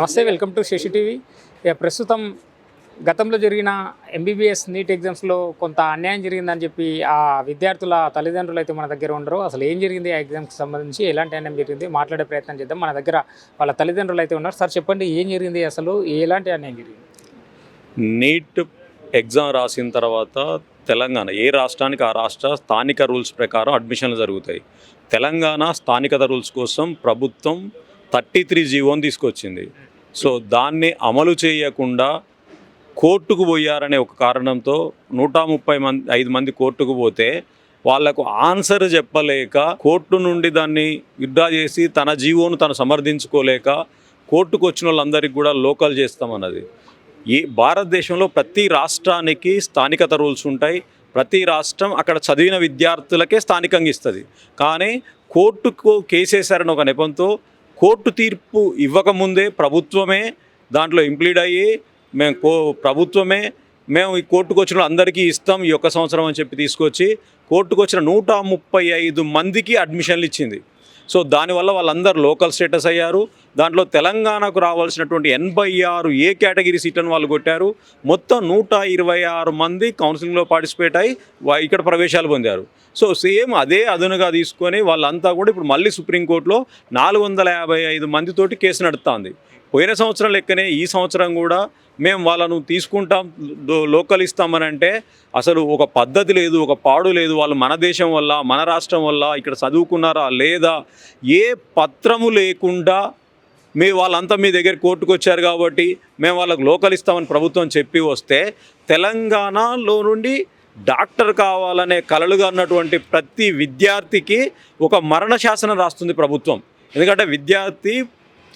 నమస్తే welcome to Shashi TV. ప్రస్తుతం గతంలో జరిగిన ఎంబీబీఎస్ నీట్ ఎగ్జామ్స్లో కొంత అన్యాయం జరిగిందని చెప్పి ఆ విద్యార్థుల తల్లిదండ్రులు అయితే మన దగ్గర ఉండరు. అసలు ఏం జరిగింది ఆ ఎగ్జామ్కి సంబంధించి? ఎలాంటి అన్యాయం జరిగింది? మాట్లాడే ప్రయత్నం చేద్దాం. మన దగ్గర వాళ్ళ తల్లిదండ్రులు అయితే ఉన్నారు. సార్ చెప్పండి ఏం జరిగింది అసలు? ఎలాంటి అన్యాయం జరిగింది? నీట్ ఎగ్జామ్ రాసిన తర్వాత తెలంగాణ ఏ రాష్ట్రానికి ఆ రాష్ట్ర స్థానిక రూల్స్ ప్రకారం అడ్మిషన్లు జరుగుతాయి. తెలంగాణ స్థానికత రూల్స్ కోసం ప్రభుత్వం థర్టీ త్రీ జీవోని తీసుకొచ్చింది. సో దాన్ని అమలు చేయకుండా కోర్టుకు పోయారనే ఒక కారణంతో నూట ముప్పై మంది ఐదు మంది కోర్టుకు పోతే వాళ్ళకు ఆన్సర్ చెప్పలేక కోర్టు నుండి దాన్ని విడ్డా చేసి తన జీవోను తను సమర్థించుకోలేక కోర్టుకు వచ్చిన వాళ్ళందరికీ కూడా లోకల్ చేస్తామన్నది. ఈ భారతదేశంలో ప్రతి రాష్ట్రానికి స్థానికత రూల్స్ ఉంటాయి. ప్రతి రాష్ట్రం అక్కడ చదివిన విద్యార్థులకే స్థానికంగా ఇస్తుంది. కానీ కోర్టుకు కేసేశారని ఒక నెపంతో కోర్టు తీర్పు ఇవ్వకముందే ప్రభుత్వమే దాంట్లో ఇంప్లీడ్ అయ్యి మేము కో ప్రభుత్వమే మేము ఈ కోర్టుకు వచ్చిన అందరికీ ఇస్తాం ఈ ఒక్క సంవత్సరం అని చెప్పి తీసుకొచ్చి కోర్టుకు వచ్చిన నూట ముప్పై ఐదు మందికి అడ్మిషన్లు ఇచ్చింది. సో దానివల్ల వాళ్ళందరూ లోకల్ స్టేటస్ అయ్యారు. దాంట్లో తెలంగాణకు రావాల్సినటువంటి ఎనభై ఆరు ఏ కేటగిరీ సీట్లను వాళ్ళు కొట్టారు. మొత్తం నూట ఇరవై ఆరు మంది కౌన్సిలింగ్లో పార్టిసిపేట్ అయ్యి ఇక్కడ ప్రవేశాలు పొందారు. సో సేమ్ అదే అదునుగా తీసుకొని వాళ్ళంతా కూడా ఇప్పుడు మళ్ళీ సుప్రీంకోర్టులో నాలుగు వందల యాభై ఐదు మందితోటి కేసు నడుస్తుంది. పోయిన సంవత్సరం లెక్కనే ఈ సంవత్సరం కూడా మేము వాళ్ళను తీసుకుంటాం లో- లోకల్ ఇస్తామని అంటే అసలు ఒక పద్ధతి లేదు ఒక పాడు లేదు. వాళ్ళు మన దేశం వల్ల మన రాష్ట్రం వల్ల ఇక్కడ చదువుకున్నారా లేదా ఏ పత్రము లేకుండా మీ వాళ్ళంతా మీ దగ్గర కోర్టుకు వచ్చారు కాబట్టి మేము వాళ్ళకు లోకల్ ఇస్తామని ప్రభుత్వం చెప్పి వస్తే తెలంగాణలో నుండి డాక్టర్ కావాలనే కలలుగా ఉన్నటువంటి ప్రతి విద్యార్థికి ఒక మరణ శాసనం రాస్తుంది ప్రభుత్వం. ఎందుకంటే విద్యార్థి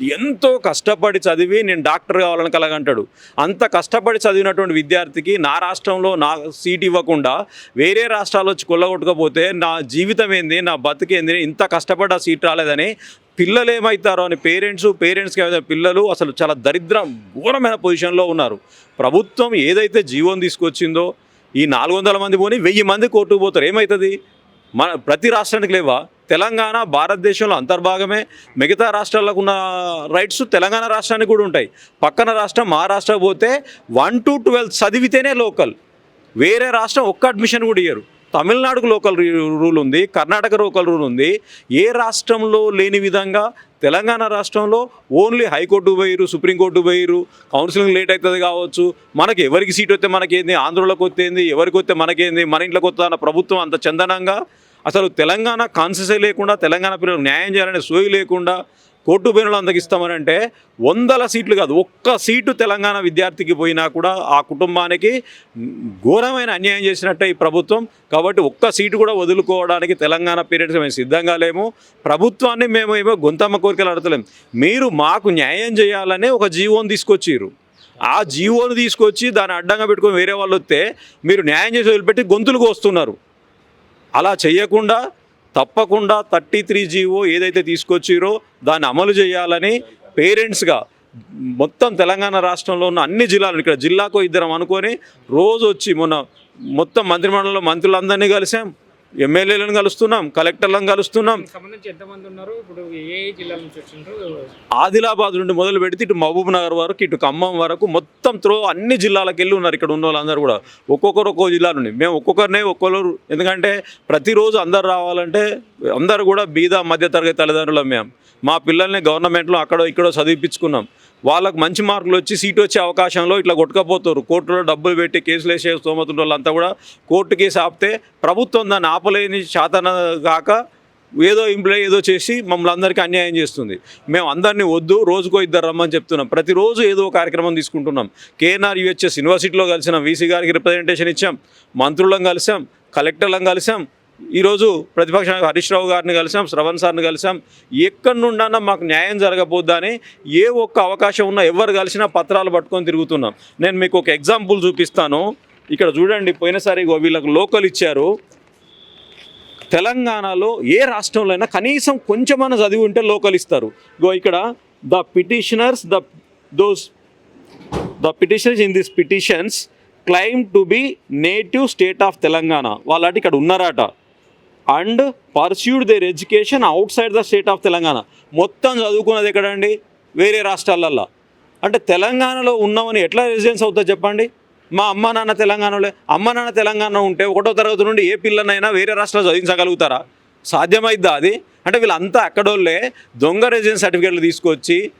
ఎంతో కష్టపడి చదివి నేను డాక్టర్ కావాలని కలగంటాడు. అంత కష్టపడి చదివినటువంటి విద్యార్థికి నా రాష్ట్రంలో నా సీట్ ఇవ్వకుండా వేరే రాష్ట్రాలు వచ్చి కొల్లగొట్టకపోతే నా జీవితం ఏంది నా బతికేంది ఇంత కష్టపడి ఆ సీట్ రాలేదని పిల్లలు ఏమవుతారో అని పేరెంట్స్ పేరెంట్స్కి ఏమైతే పిల్లలు అసలు చాలా దరిద్రం ఘోరమైన పొజిషన్లో ఉన్నారు. ప్రభుత్వం ఏదైతే జీవం తీసుకొచ్చిందో ఈ నాలుగు వందల మంది పోని వెయ్యి మంది కోర్టుకు పోతారు. ఏమవుతుంది మన ప్రతి రాష్ట్రానికి లేవా? తెలంగాణ భారతదేశంలో అంతర్భాగమే. మిగతా రాష్ట్రాలకు ఉన్న రైట్స్ తెలంగాణ రాష్ట్రానికి కూడా ఉంటాయి. పక్కన రాష్ట్రం మహారాష్ట్ర పోతే వన్ టు ట్వెల్త్ చదివితేనే లోకల్ వేరే రాష్ట్రం ఒక్క అడ్మిషన్ కూడా ఇయ్యరు. తమిళనాడుకు లోకల్ రూల్ ఉంది కర్ణాటక లోకల్ రూల్ ఉంది. ఏ రాష్ట్రంలో లేని విధంగా తెలంగాణ రాష్ట్రంలో ఓన్లీ హైకోర్టు పోయిరు సుప్రీంకోర్టు పోయిరు కౌన్సిలింగ్ లేట్ అవుతుంది కావచ్చు. మనకి ఎవరికి సీట్ వస్తే మనకేంది? ఆంధ్రలోకి వస్తేంది ఎవరికి వస్తే మనకేంది? మన ఇంట్లోకి వస్తా ప్రభుత్వం అంత చందనంగా అసలు తెలంగాణ కాన్సెసే లేకుండా తెలంగాణ పిల్లలకు న్యాయం చేయాలనే సోయి లేకుండా కోర్టు బెయిన్లు అందకిస్తామని అంటే వందల సీట్లు కాదు. ఒక్క సీటు తెలంగాణ విద్యార్థికి పోయినా కూడా ఆ కుటుంబానికి ఘోరమైన అన్యాయం చేసినట్టే ఈ ప్రభుత్వం. కాబట్టి ఒక్క సీటు కూడా వదులుకోవడానికి తెలంగాణ పీరియడ్స్ మేము సిద్ధంగా లేము. ప్రభుత్వాన్ని మేము ఏమో గొంతమ్మ కోరికలు అడతలేము. మీరు మాకు న్యాయం చేయాలనే ఒక జీవోని తీసుకొచ్చిర్రు. ఆ జీవోని తీసుకొచ్చి దాన్ని అడ్డంగా పెట్టుకొని వేరే వాళ్ళు వస్తే మీరు న్యాయం చేసి వదిలిపెట్టి గొంతులు వస్తున్నారు అలా చేయకుండా తప్పకుండా థర్టీ త్రీ జీవో ఏదైతే తీసుకొచ్చిరో దాన్ని అమలు చేయాలని పేరెంట్స్గా మొత్తం తెలంగాణ రాష్ట్రంలో ఉన్న అన్ని జిల్లాలు ఇక్కడ జిల్లాకు ఇద్దరం అనుకొని రోజు వచ్చి మొన్న మొత్తం మంత్రిమండలిలో మంత్రులందరినీ కలిసాం. ఎమ్మెల్యేలను కలుస్తున్నాం కలెక్టర్లను కలుస్తున్నాం. ఆదిలాబాద్ నుండి మొదలు పెడితే ఇటు మహబూబ్ నగర్ వరకు ఇటు ఖమ్మం వరకు మొత్తం త్రో అన్ని జిల్లాలకు వెళ్ళి ఉన్నారు ఇక్కడ ఉన్న వాళ్ళందరూ కూడా. ఒక్కొక్కరు ఒక్కో జిల్లా నుండి. మేము ఒక్కొక్కరినే ఒక్కొక్కరు. ఎందుకంటే ప్రతిరోజు అందరు రావాలంటే అందరు కూడా బీద మధ్యతరగతి తల్లిదండ్రులం మేము. మా పిల్లల్ని గవర్నమెంట్లో అక్కడో ఇక్కడో చదివిపించుకున్నాం. వాళ్ళకు మంచి మార్కులు వచ్చి సీట్ వచ్చే అవకాశంలో ఇట్లా కొట్టుకపోతారు కోర్టులో డబ్బులు పెట్టి కేసులు వేసే స్తోమతున్న వాళ్ళంతా కూడా కోర్టు కేసు ఆపితే ప్రభుత్వం దాన్ని ఆపలేని శాతన కాక ఏదో ఇంప్లై ఏదో చేసి మమ్మల్ని అందరికీ అన్యాయం చేస్తుంది. మేము అందరినీ వద్దు రోజుకో ఇద్దరు రమ్మని చెప్తున్నాం. ప్రతిరోజు ఏదో కార్యక్రమం తీసుకుంటున్నాం. కేఎన్ఆర్ యూహెచ్ఎస్ యూనివర్సిటీలో కలిసినాం. వీసీ గారికి రిప్రజెంటేషన్ ఇచ్చాం. మంత్రులను కలిసాం. కలెక్టర్లను కలిసాం. ఈరోజు ప్రతిపక్ష హరీష్ రావు గారిని కలిసాం శ్రవణ్ సార్ని కలిసాం. ఎక్కడి నుండన్నా మాకు న్యాయం జరగబోద్దని ఏ ఒక్క అవకాశం ఉన్నా ఎవరు కలిసినా పత్రాలు పట్టుకొని తిరుగుతున్నాం. నేను మీకు ఒక ఎగ్జాంపుల్ చూపిస్తాను. ఇక్కడ చూడండి పోయినసారి వీళ్ళకు వీళ్ళకి లోకల్ ఇచ్చారు. తెలంగాణలో ఏ రాష్ట్రంలో అయినా కనీసం కొంచెమైనా చదివి ఉంటే లోకల్ ఇస్తారు. గో ఇక్కడ the petitioners the those the petitioners in this petitions claim to be native state of Telangana. వాళ్ళటి ఇక్కడ ఉన్నారట. And pursued their education outside the state of Telangana. మొత్తం చదువుకున్నది ఎక్కడండి? వేరే రాష్ట్రాలల్లో. అంటే తెలంగాణలో ఉన్నామని ఎట్లా రెసిడెన్స్ అవుతుంది చెప్పండి? మా అమ్మ నాన్న తెలంగాణలో. అమ్మ నాన్న తెలంగాణ ఉంటే ఒకటో తరగతి నుండి ఏ పిల్లనైనా వేరే రాష్ట్రాలు చదివించగలుగుతారా? సాధ్యమైద్దా అది? అంటే వీళ్ళంతా అక్కడోళ్ళే దొంగ రెసిడెన్స్ సర్టిఫికేట్లు తీసుకొచ్చి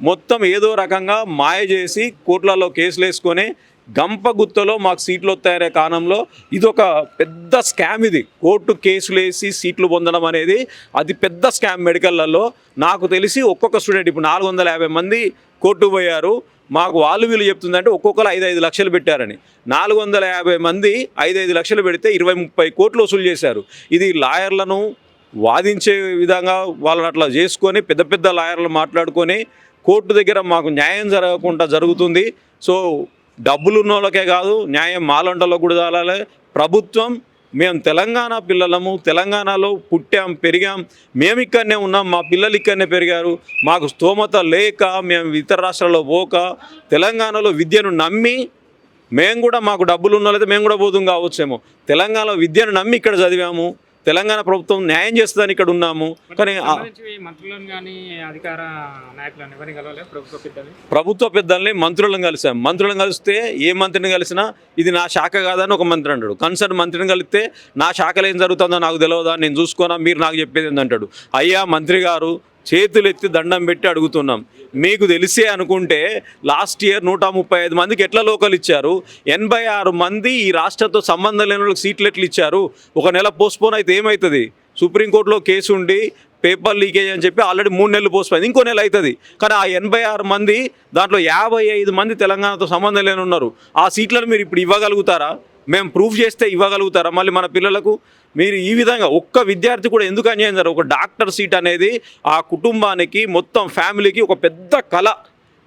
మొత్తం ఏదో రకంగా మాయ చేసి కోర్టులలో కేసులు వేసుకొని గంప గుత్తలో మాకు సీట్లు వస్తాయనే కారణంలో ఇది ఒక పెద్ద స్కామ్ ఇది. కోర్టు కేసులు వేసి సీట్లు పొందడం అనేది అది పెద్ద స్కామ్ మెడికల్లలో నాకు తెలిసి ఒక్కొక్క స్టూడెంట్ ఇప్పుడు నాలుగు వందల యాభై మంది కోర్టు పోయారు. మాకు వాళ్ళు వీళ్ళు చెప్తుందంటే ఒక్కొక్కరు ఐదు ఐదు లక్షలు పెట్టారని. నాలుగు వందల యాభై మంది ఐదు ఐదు లక్షలు పెడితే ఇరవై ముప్పై కోట్లు వసూలు చేశారు. ఇది లాయర్లను వాదించే విధంగా వాళ్ళని అట్లా చేసుకొని పెద్ద పెద్ద లాయర్లు మాట్లాడుకొని కోర్టు దగ్గర మాకు న్యాయం జరగకుండా జరుగుతుంది. సో డబ్బులు ఉన్న వాళ్ళకే కాదు న్యాయం మాలంటలో కూడా చాలాలి. ప్రభుత్వం మేము తెలంగాణ పిల్లలము తెలంగాణలో పుట్టాం పెరిగాం మేము ఇక్కడనే ఉన్నాం మా పిల్లలు ఇక్కడనే పెరిగారు. మాకు స్తోమత లేక మేము ఇతర రాష్ట్రాల్లో పోక తెలంగాణలో విద్యను నమ్మి మేము కూడా మాకు డబ్బులు ఉన్న మేము కూడా పోదుం కావచ్చేమో. తెలంగాణలో విద్యను నమ్మి ఇక్కడ చదివాము. తెలంగాణ ప్రభుత్వం న్యాయం చేస్తుందని ఇక్కడ ఉన్నాము. కానీ ప్రభుత్వ పెద్దల్ని? మంత్రులను కలిసాం. మంత్రులను కలిస్తే ఏ మంత్రిని కలిసినా ఇది నా శాఖ కాదని ఒక మంత్రి అంటాడు. కన్సర్న్ మంత్రిని కలిస్తే నా శాఖలో ఏం జరుగుతుందో నాకు తెలియదా నేను చూసుకోనా? మీరు నాకు చెప్పేది ఏంటంటాడు. అయ్యా మంత్రి గారు చేతులెత్తి దండం పెట్టి అడుగుతున్నాం. మీకు తెలిసే అనుకుంటే లాస్ట్ ఇయర్ నూట ముప్పై ఐదు మందికి ఎట్లా లోకల్ ఇచ్చారు? ఎనభై ఆరు మంది ఈ రాష్ట్రంతో సంబంధం లేని వాళ్ళకి సీట్లు ఎట్లా ఇచ్చారు? ఒక నెల పోస్ట్పోన్ అయితే ఏమవుతుంది సుప్రీంకోర్టులో కేసు ఉండి పేపర్ లీకేజ్ అని చెప్పి ఆల్రెడీ మూడు నెలలు పోస్ట్ ఇంకో నెల అవుతుంది కానీ ఆ ఎనభై ఆరు మంది దాంట్లో యాభై ఐదు మంది తెలంగాణతో సంబంధం లేని ఉన్నారు. ఆ సీట్లను మీరు ఇప్పుడు ఇవ్వగలుగుతారా? మేము ప్రూఫ్ చేస్తే ఇవ్వగలుగుతారా? మళ్ళీ మన పిల్లలకు మీరు ఈ విధంగా ఒక్క విద్యార్థి కూడా ఎందుకు అన్యాయం జరగదు ఒక డాక్టర్ సీట్ అనేది ఆ కుటుంబానికి మొత్తం ఫ్యామిలీకి ఒక పెద్ద కళ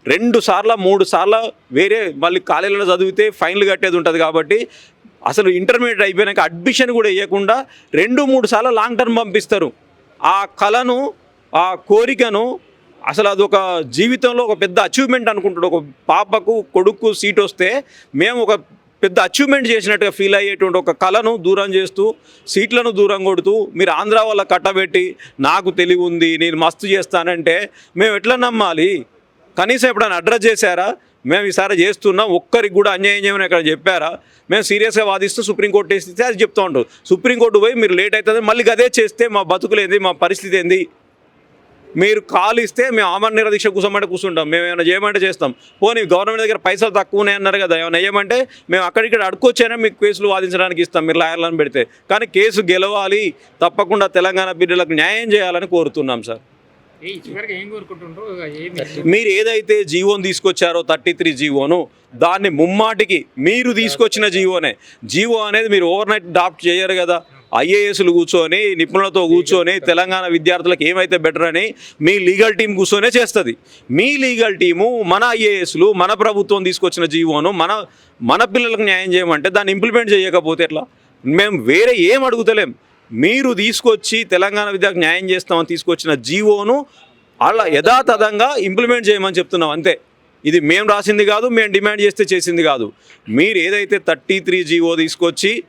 రెండు సార్ల మూడు సార్ల వేరే మళ్ళీ కాలేజీలో చదివితే ఫైన్లు కట్టేది ఉంటుంది కాబట్టి అసలు ఇంటర్మీడియట్ అయిపోయినాక అడ్మిషన్ కూడా వేయకుండా రెండు మూడు సార్లు లాంగ్ టర్మ్ పంపిస్తారు. ఆ కళను ఆ కోరికను అసలు అదొక జీవితంలో ఒక పెద్ద అచీవ్మెంట్ అనుకుంటాడు. ఒక పాపకు కొడుకు సీట్ వస్తే మేము ఒక పెద్ద అచీవ్మెంట్ చేసినట్టుగా ఫీల్ అయ్యేటువంటి ఒక కళను దూరం చేస్తూ సీట్లను దూరం కొడుతూ మీరు ఆంధ్ర వాళ్ళ కట్టబెట్టి నాకు తెలివి ఉంది నేను మస్తు చేస్తానంటే మేము ఎట్లా నమ్మాలి? కనీసం ఎప్పుడైనా అడ్రస్ చేశారా? మేము ఈసారి చేస్తున్నాం ఒక్కరికి కూడా అన్యాయం చేయమని ఇక్కడ చెప్పారా? మేము సీరియస్గా వాదిస్తూ సుప్రీంకోర్టు వేస్తే అది చెప్తూ ఉంటాం సుప్రీంకోర్టు పోయి మీరు లేట్ అవుతుంది మళ్ళీ అదే చేస్తే మా బతుకులేంది మా పరిస్థితి ఏంది? మీరు కాల్ ఇస్తే మేము ఆమరణ నిరదీక్ష కూర్చోమంటే కూర్చుంటాం. మేము ఏమైనా చేయమంటే చేస్తాం. పోనీ గవర్నమెంట్ దగ్గర పైసలు తక్కువనే అన్నారు కదా ఏమైనా చేయమంటే మేము అక్కడిక్కడ అడుక్కొచ్చైనా మీకు కేసులు వాదించడానికి ఇస్తాం మీరు లాయర్లను పెడితే. కానీ కేసు గెలవాలి తప్పకుండా తెలంగాణ బిడ్డలకు న్యాయం చేయాలని కోరుతున్నాం సార్. మీరు ఏదైతే జీవోని తీసుకొచ్చారో థర్టీ త్రీ జీవోను దాన్ని ముమ్మాటికి మీరు తీసుకొచ్చిన జీవోనే. జీవో అనేది మీరు ఓవర్ నైట్ డాప్ట్ చేయరు కదా. ఐఏఎస్లు కూర్చొని నిపుణులతో కూర్చొని తెలంగాణ విద్యార్థులకు ఏమైతే బెటర్ అని మీ లీగల్ టీం కూర్చొనే చేస్తుంది. మీ లీగల్ టీము మన ఐఏఎస్లు మన ప్రభుత్వం తీసుకొచ్చిన జీవోను మన మన పిల్లలకు న్యాయం చేయమంటే దాన్ని ఇంప్లిమెంట్ చేయకపోతే ఎట్లా? మేము వేరే ఏం అడుగుతలేం. మీరు తీసుకొచ్చి తెలంగాణ విద్యకు న్యాయం చేస్తామని తీసుకొచ్చిన జీవోను అలా యథాతథంగా ఇంప్లిమెంట్ చేయమని చెప్తున్నాం అంతే. ఇది మేము రాసింది కాదు మేము డిమాండ్ చేస్తే చేసింది కాదు. మీరు ఏదైతే థర్టీ త్రీ జీవో తీసుకొచ్చి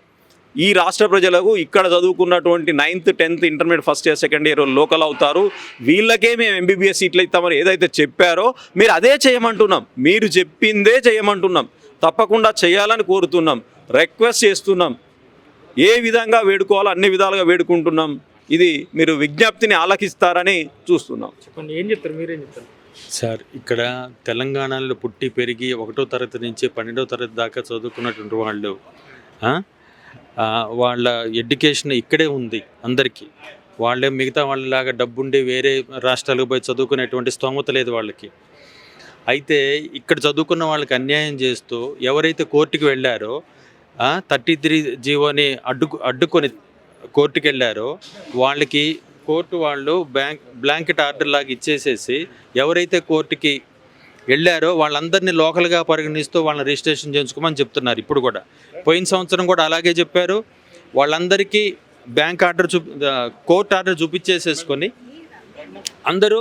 ఈ రాష్ట్ర ప్రజలకు ఇక్కడ చదువుకున్నటువంటి ninth tenth intermediate first year second year local అవుతారు. వీళ్ళకే మేము ఎంబీబీఎస్ సీట్లు ఇస్తామని ఏదైతే చెప్పారో మీరు అదే చేయమంటున్నాం. మీరు చెప్పిందే చేయమంటున్నాం. తప్పకుండా చేయాలని కోరుతున్నాం. రిక్వెస్ట్ చేస్తున్నాం. ఏ విధంగా వేడుకోవాలో అన్ని విధాలుగా వేడుకుంటున్నాం. ఇది మీరు విజ్ఞప్తిని ఆలకిస్తారని చూస్తున్నాం. చెప్పండి ఏం చెప్తారు? మీరేం చెప్తారు? సార్ ఇక్కడ తెలంగాణలో పుట్టి పెరిగి ఒకటో తరగతి నుంచి పన్నెండో తరగతి దాకా చదువుకున్నటువంటి వాళ్ళు వాళ్ళ ఎడ్యుకేషన్ ఇక్కడే ఉంది అందరికీ. వాళ్ళే మిగతా వాళ్ళలాగా డబ్బుండి వేరే రాష్ట్రాలకు పోయి చదువుకునేటువంటి స్తోమత లేదు వాళ్ళకి. అయితే ఇక్కడ చదువుకున్న వాళ్ళకి అన్యాయం చేస్తూ ఎవరైతే కోర్టుకి వెళ్ళారో థర్టీ త్రీ జీవోని అడ్డు అడ్డుకొని కోర్టుకి వెళ్ళారో వాళ్ళకి కోర్టు వాళ్ళు బ్యాంక్ బ్లాంకెట్ ఆర్డర్ లాగా ఇచ్చేసేసి ఎవరైతే కోర్టుకి వెళ్ళారో వాళ్ళందరినీ లోకల్గా పరిగణిస్తూ వాళ్ళని రిజిస్ట్రేషన్ చేయించుకోమని చెప్తున్నారు ఇప్పుడు కూడా. పోయిన సంవత్సరం కూడా అలాగే చెప్పారు. వాళ్ళందరికీ బ్యాంక్ ఆర్డర్ చూపి కోర్ట్ ఆర్డర్ చూపించేసేసుకొని అందరూ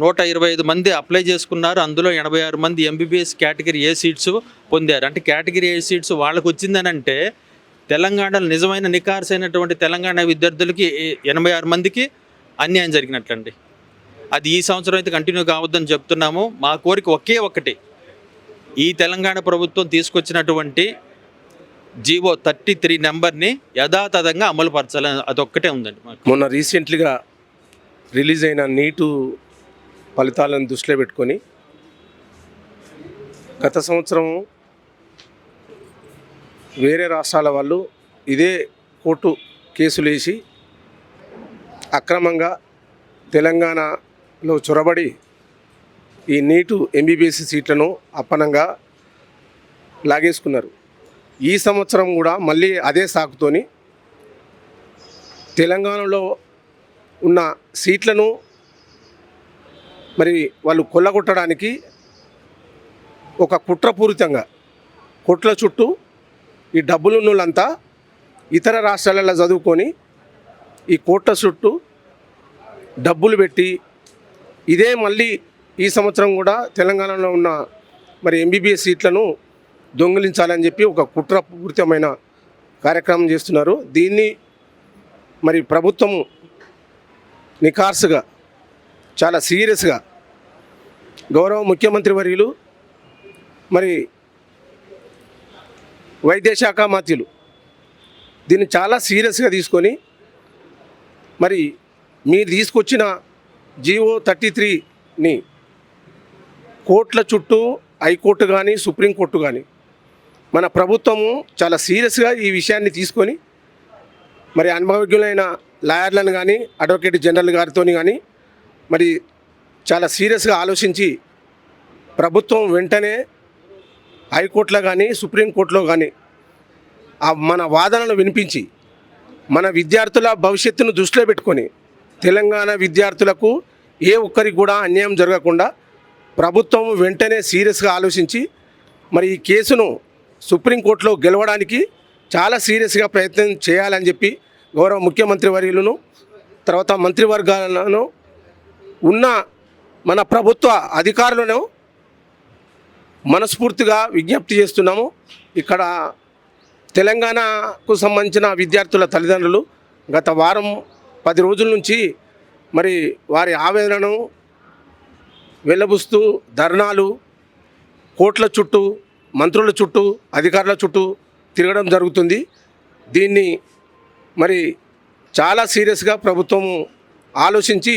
నూట ఇరవై ఐదు మంది అప్లై చేసుకున్నారు. అందులో ఎనభై ఆరు మంది ఎంబీబీఎస్ కేటగిరీ ఏ సీట్స్ పొందారు. అంటే కేటగిరీ ఏ సీట్స్ వాళ్ళకు వచ్చిందనంటే తెలంగాణలో నిజమైన నికార్సైనటువంటి తెలంగాణ విద్యార్థులకి ఎనభై ఆరు మందికి అన్యాయం జరిగినట్లండి. అది ఈ సంవత్సరం అయితే కంటిన్యూ కావద్దని చెప్తున్నాము. మా కోరిక ఒకే ఒక్కటి. ఈ తెలంగాణ ప్రభుత్వం తీసుకొచ్చినటువంటి జీవో థర్టీ త్రీ నెంబర్ని యథాతథంగా అమలు పరచాలని అదొక్కటే ఉందండి మాకు. మొన్న రీసెంట్లీగా రిలీజ్ అయిన నీటు ఫలితాలను దృష్టిలో పెట్టుకొని గత సంవత్సరం వేరే రాష్ట్రాల వాళ్ళు ఇదే కోర్టు కేసులు వేసి అక్రమంగా తెలంగాణ లో చొరబడి ఈ నీటు ఎంబీబీఎస్ సీట్లను అప్పనంగా లాగేసుకున్నారు. ఈ సంవత్సరం కూడా మళ్ళీ అదే సాకుతోని తెలంగాణలో ఉన్న సీట్లను మరి వాళ్ళు కొల్లగొట్టడానికి ఒక కుట్రపూరితంగా కొట్ల చుట్టూ ఈ డబ్బులు ఇతర రాష్ట్రాలలో చదువుకొని ఈ కోట్ల చుట్టూ డబ్బులు పెట్టి ఇదే మళ్ళీ ఈ సంవత్సరం కూడా తెలంగాణలో ఉన్న మరి ఎంబీబీఎస్ సీట్లను దొంగిలించాలని చెప్పి ఒక కుట్రపూరితమైన కార్యక్రమం చేస్తున్నారు. దీన్ని మరి ప్రభుత్వము నికార్సుగా చాలా సీరియస్గా గౌరవ ముఖ్యమంత్రి వర్యులు మరి వైద్యశాఖ మాత్యులు దీన్ని చాలా సీరియస్గా తీసుకొని మరి మీరు తీసుకొచ్చిన జీవో థర్టీ త్రీని కోర్టుల చుట్టూ హైకోర్టు కానీ సుప్రీంకోర్టు కానీ మన ప్రభుత్వము చాలా సీరియస్గా ఈ విషయాన్ని తీసుకొని మరి అనుభవజ్ఞులైన లాయర్లను కానీ అడ్వకేట్ జనరల్ గారితో కానీ మరి చాలా సీరియస్గా ఆలోచించి ప్రభుత్వం వెంటనే హైకోర్టులో కానీ సుప్రీంకోర్టులో కానీ ఆ మన వాదనలు వినిపించి మన విద్యార్థుల భవిష్యత్తును దృష్టిలో పెట్టుకొని తెలంగాణ విద్యార్థులకు ఏ ఒక్కరికి కూడా అన్యాయం జరగకుండా ప్రభుత్వం వెంటనే సీరియస్గా ఆలోచించి మరి ఈ కేసును సుప్రీంకోర్టులో గెలవడానికి చాలా సీరియస్గా ప్రయత్నం చేయాలని చెప్పి గౌరవ ముఖ్యమంత్రి వర్యులను తర్వాత మంత్రివర్గాలను ఉన్న మన ప్రభుత్వ అధికారులను మనస్ఫూర్తిగా విజ్ఞప్తి చేస్తున్నాము. ఇక్కడ తెలంగాణకు సంబంధించిన విద్యార్థుల తల్లిదండ్రులు గత వారం పది రోజుల నుంచి మరి వారి ఆవేదనను వెళ్ళబుస్తూ ధర్నాలు కోట్ల చుట్టూ మంత్రుల చుట్టూ అధికారుల చుట్టూ తిరగడం జరుగుతుంది. దీన్ని మరి చాలా సీరియస్గా ప్రభుత్వము ఆలోచించి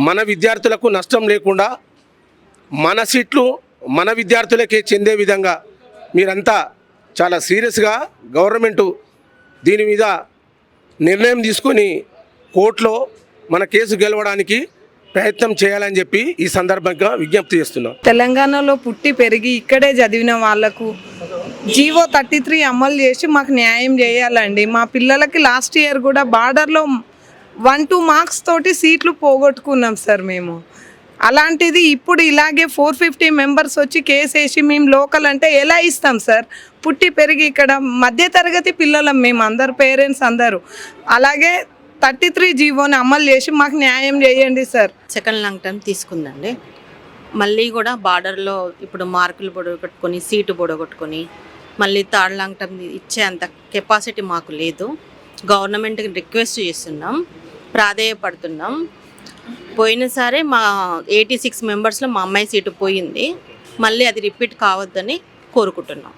మన విద్యార్థులకు నష్టం లేకుండా మన సీట్లు మన విద్యార్థులకే చెందే విధంగా మీరంతా చాలా సీరియస్గా గవర్నమెంటు దీని మీద నిర్ణయం తీసుకొని కోర్టులో మన కేసు గెలవడానికి ప్రయత్నం చేయాలని చెప్పి ఈ సందర్భంగా విజ్ఞప్తి చేస్తున్నాం. తెలంగాణలో పుట్టి పెరిగి ఇక్కడే చదివిన వాళ్ళకు జీవో థర్టీ త్రీ అమలు చేసి మాకు న్యాయం చేయాలండి. మా పిల్లలకి లాస్ట్ ఇయర్ కూడా బార్డర్లో వన్ టూ మార్క్స్ తోటి సీట్లు పోగొట్టుకున్నాం సార్ మేము. అలాంటిది ఇప్పుడు ఇలాగే ఫోర్ ఫిఫ్టీ మెంబర్స్ వచ్చి కేసు వేసి మేము లోకల్ అంటే ఎలా ఇస్తాం సార్? పుట్టి పెరిగి ఇక్కడ మధ్యతరగతి పిల్లలం మేము అందరు పేరెంట్స్ అందరూ. అలాగే థర్టీ త్రీ జీవోని అమలు చేసి మాకు న్యాయం చేయండి సార్. సెకండ్ లాంగ్ టర్మ్ తీసుకుందండి. మళ్ళీ కూడా బార్డర్లో ఇప్పుడు మార్కులు పొడగొట్టుకొని సీటు పొడగొట్టుకొని మళ్ళీ థర్డ్ లాంగ్ టర్మ్ ఇచ్చే అంత కెపాసిటీ మాకు లేదు. గవర్నమెంట్కి రిక్వెస్ట్ చేస్తున్నాం ప్రాధేయపడుతున్నాం. పోయినసారే మా ఎయిటీ సిక్స్ మెంబర్స్లో మా అమ్మాయి సీటు పోయింది. మళ్ళీ అది రిపీట్ కావద్దని కోరుకుంటున్నాం.